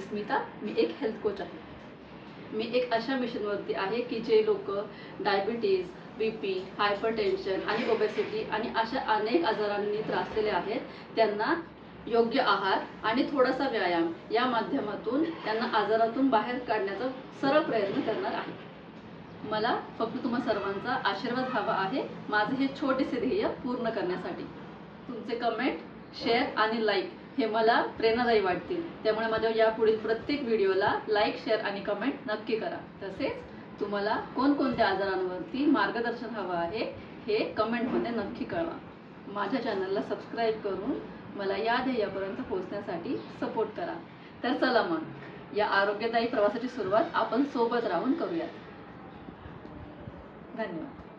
मी स्मिता मी एक health coach आहे. मी एक अशा मिशनवरती आहे की जे लोक diabetes B P hypertension आणि ओबेसिटी आणि अशा अनेक आजारांनी त्रासलेले आहेत त्यांना योग्य आहार आणि थोडासा व्यायाम या माध्यमातून त्यांना आजारातून बाहेर काढण्याचा सरळ प्रयत्न करणार आहे. मला फक्त तुम्हा सर्वांचा आशीर्वाद हवा आहे. माझे हे छोटेसे ध्येय पूर्ण करण्यासाठी. तुमचे कमेंट शेअर आणि लाईक हे मला प्रेरणादायी वाटतील. त्यामुळे माझ्या यापुढील प्रत्येक व्हिडिओला लाईक शेअर आणि कमेंट नक्की करा. तसेच तुम्हाला कोणकोणत्या आजारांवरती मार्गदर्शन हवं आहे हे कमेंटमध्ये नक्की कळवा. माझ्या चॅनलला सबस्क्राईब करून मला या ध्येयापर्यंत पोहोचण्यासाठी सपोर्ट करा. तर चला मग या आरोग्यदायी प्रवासाची सुरुवात आपण सोबत राहून करूयात. धन्यवाद.